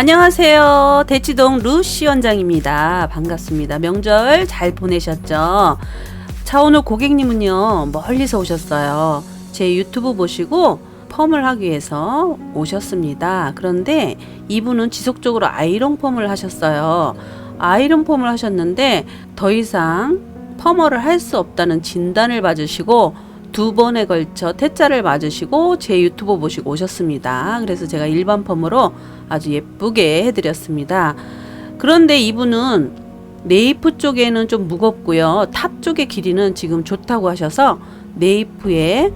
안녕하세요. 대치동 루시 원장입니다. 반갑습니다. 명절 잘 보내셨죠? 자, 오늘 고객님은요, 멀리서 오셨어요. 제 유튜브 보시고 펌을 하기 위해서 오셨습니다. 그런데 이분은 지속적으로 아이롱 펌을 하셨어요. 아이롱 펌을 하셨는데 더 이상 펌어를 할 수 없다는 진단을 받으시고 두 번에 걸쳐 퇴짜를 맞으시고 제 유튜브 보시고 오셨습니다. 그래서 제가 일반 펌으로 아주 예쁘게 해드렸습니다. 그런데 이분은 네이프 쪽에는 좀 무겁고요. 탑 쪽의 길이는 지금 좋다고 하셔서 네이프의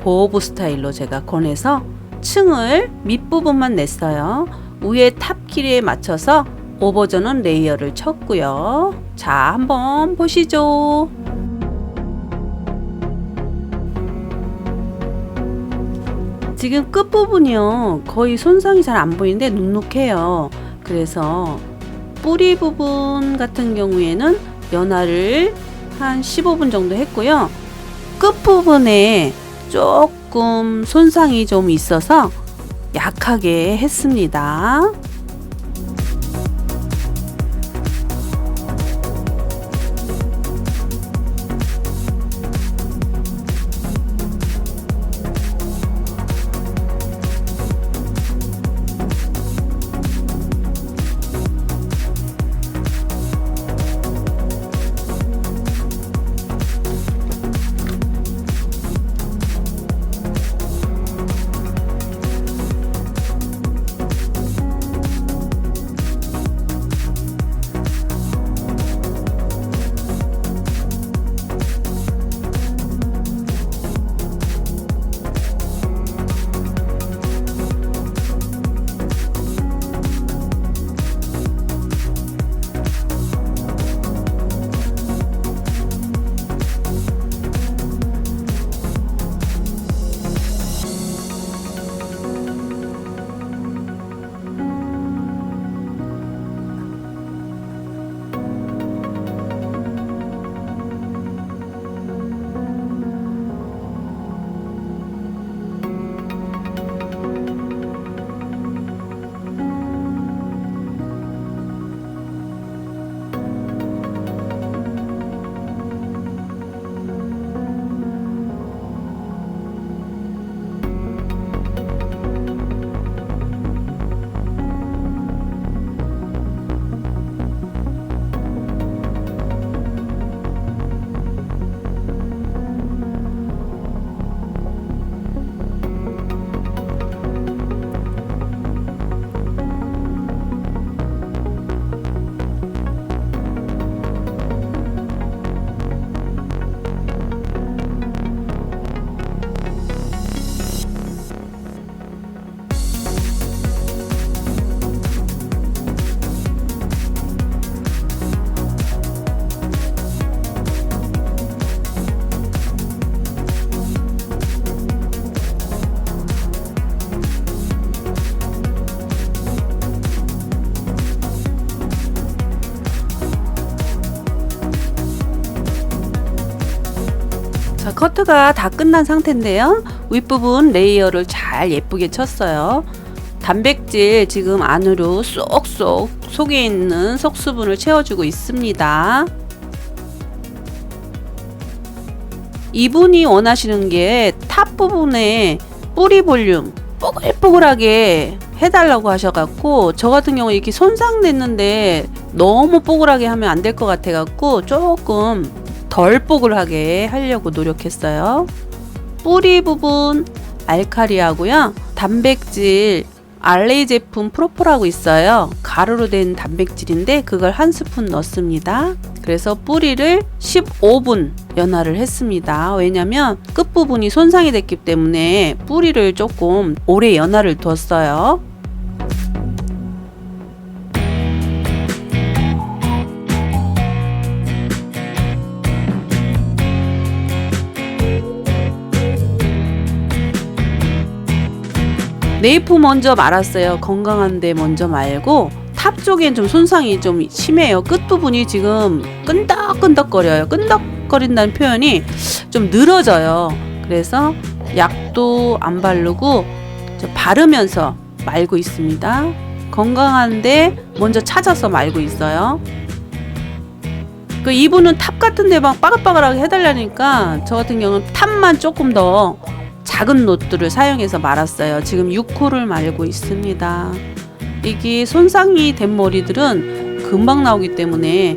보호부 스타일로 제가 권해서 층을 밑부분만 냈어요. 위에 탑 길이에 맞춰서 오버전은 레이어를 쳤고요. 자, 한번 보시죠. 지금 끝부분이요. 거의 손상이 잘 안 보이는데 눅눅해요. 그래서 뿌리 부분 같은 경우에는 연화를 한 15분 정도 했고요. 끝부분에 조금 손상이 좀 있어서 약하게 했습니다. 자, 커트가 다 끝난 상태인데요. 윗부분 레이어를 잘 예쁘게 쳤어요. 단백질 지금 안으로 쏙쏙 속에 있는 속수분을 채워주고 있습니다. 이분이 원하시는 게 탑 부분에 뿌리 볼륨 뽀글뽀글하게 해달라고 하셔갖고 저 같은 경우 이렇게 손상됐는데 너무 뽀글하게 하면 안 될 것 같아갖고 조금 덜 뽀글하게 하려고 노력했어요. 뿌리 부분 알카리하고요. 단백질 알레이 제품 프로포라고 있어요. 가루로 된 단백질인데 그걸 한 스푼 넣습니다. 그래서 뿌리를 15분 연화를 했습니다. 왜냐면 끝부분이 손상이 됐기 때문에 뿌리를 조금 오래 연화를 뒀어요. 네이프 먼저 말았어요. 건강한데 먼저 말고 탑 쪽엔 좀 손상이 좀 심해요. 끝 부분이 지금 끈덕끈덕거려요. 끈덕거린다는 표현이 좀 늘어져요. 그래서 약도 안 바르고 저 바르면서 말고 있습니다. 건강한데 먼저 찾아서 말고 있어요. 그 이분은 탑 같은 데막 빠글빠글하게 해달라니까 저 같은 경우는 탑만 조금 더 작은 노트를 사용해서 말았어요. 지금 6호를 말고 있습니다. 이게 손상이 된 머리들은 금방 나오기 때문에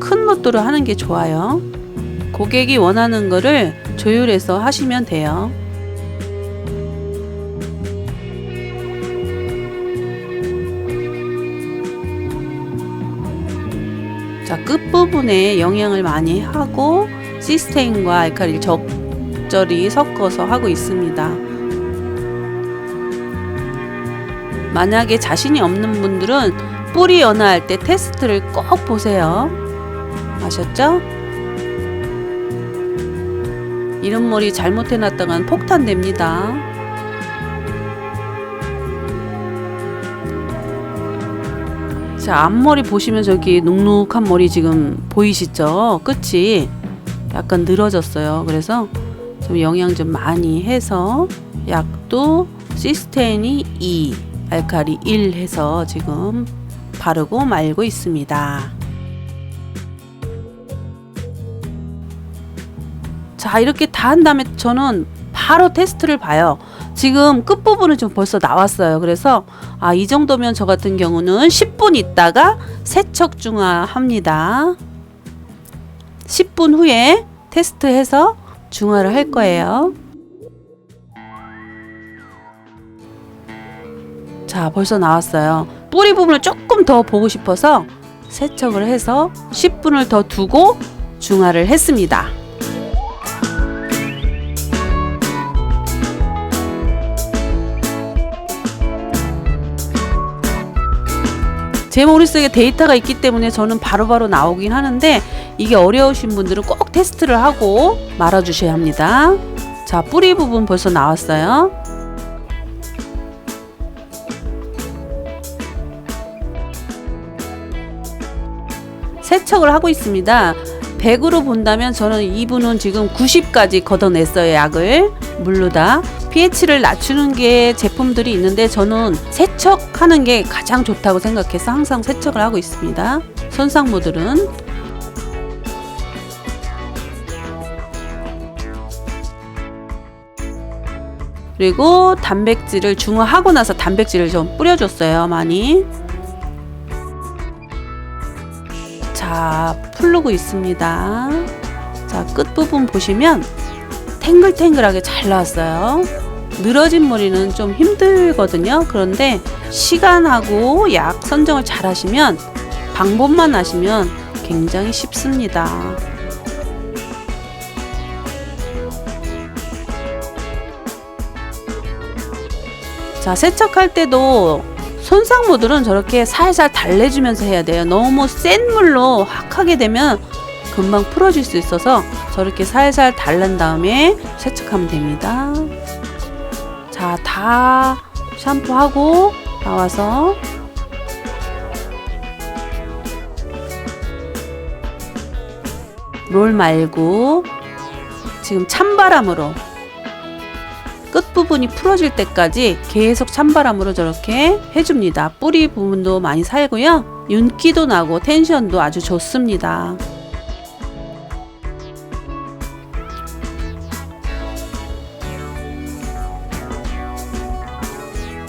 큰 노트를 하는 게 좋아요. 고객이 원하는 거를 조율해서 하시면 돼요. 자, 끝부분에 영양을 많이 하고 시스테인과 알칼리 를 적절히 섞어서 하고 있습니다. 만약에 자신이 없는 분들은 뿌리 연화할 때 테스트를 꼭 보세요. 아셨죠? 이런 머리 잘못해놨다간 폭탄됩니다. 자, 앞머리 보시면 저기 눅눅한 머리 지금 보이시죠? 끝이 약간 늘어졌어요. 그래서 좀 영양 좀 많이 해서 약도 시스테인이 2, 알칼리 1 해서 지금 바르고 말고 있습니다. 자, 이렇게 다 한 다음에 저는 바로 테스트를 봐요. 지금 끝부분은 좀 벌써 나왔어요. 그래서 아, 이 정도면 저 같은 경우는 10분 있다가 세척 중화합니다. 10분 후에 테스트해서 중화를 할 거예요. 자, 벌써 나왔어요. 뿌리 부분을 조금 더 보고 싶어서 세척을 해서 10분을 더 두고 중화를 했습니다. 제 머릿속에 데이터가 있기 때문에 저는 바로바로 나오긴 하는데 이게 어려우신 분들은 꼭 테스트를 하고 말아 주셔야 합니다. 자, 뿌리 부분 벌써 나왔어요. 세척을 하고 있습니다. 100으로 본다면 저는 이분은 지금 90까지 걷어냈어요, 약을. 물로다. pH를 낮추는 게 제품들이 있는데 저는 세척하는 게 가장 좋다고 생각해서 항상 세척을 하고 있습니다. 손상모들은 그리고 단백질을 중화하고 나서 단백질을 좀 뿌려줬어요, 많이. 자, 풀르고 있습니다. 자, 끝부분 보시면 탱글탱글하게 잘 나왔어요. 늘어진 머리는 좀 힘들거든요. 그런데 시간하고 약 선정을 잘 하시면 방법만 아시면 굉장히 쉽습니다. 자, 세척할 때도 손상모들은 저렇게 살살 달래주면서 해야 돼요. 너무 센 물로 확 하게 되면 금방 풀어질 수 있어서 저렇게 살살 달란 다음에 세척하면 됩니다. 자, 다 샴푸하고 나와서 롤 말고 지금 찬바람으로 끝부분이 풀어질 때까지 계속 찬바람으로 저렇게 해줍니다. 뿌리 부분도 많이 살고요. 윤기도 나고 텐션도 아주 좋습니다.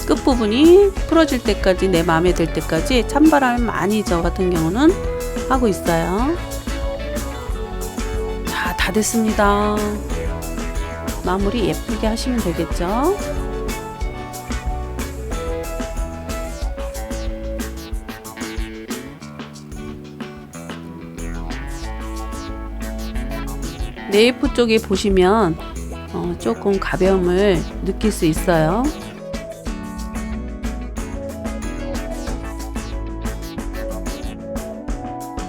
끝부분이 풀어질 때까지 내 마음에 들 때까지 찬바람을 많이 저 같은 경우는 하고 있어요. 자, 다 됐습니다. 마무리 예쁘게 하시면 되겠죠? 네이프 쪽에 보시면 어, 조금 가벼움을 느낄 수 있어요.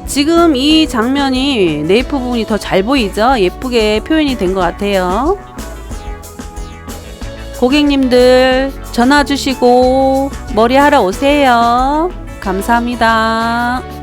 지금 이 장면이 네이프 부분이 더 잘 보이죠? 예쁘게 표현이 된 것 같아요. 고객님들 전화 주시고 머리 하러 오세요. 감사합니다.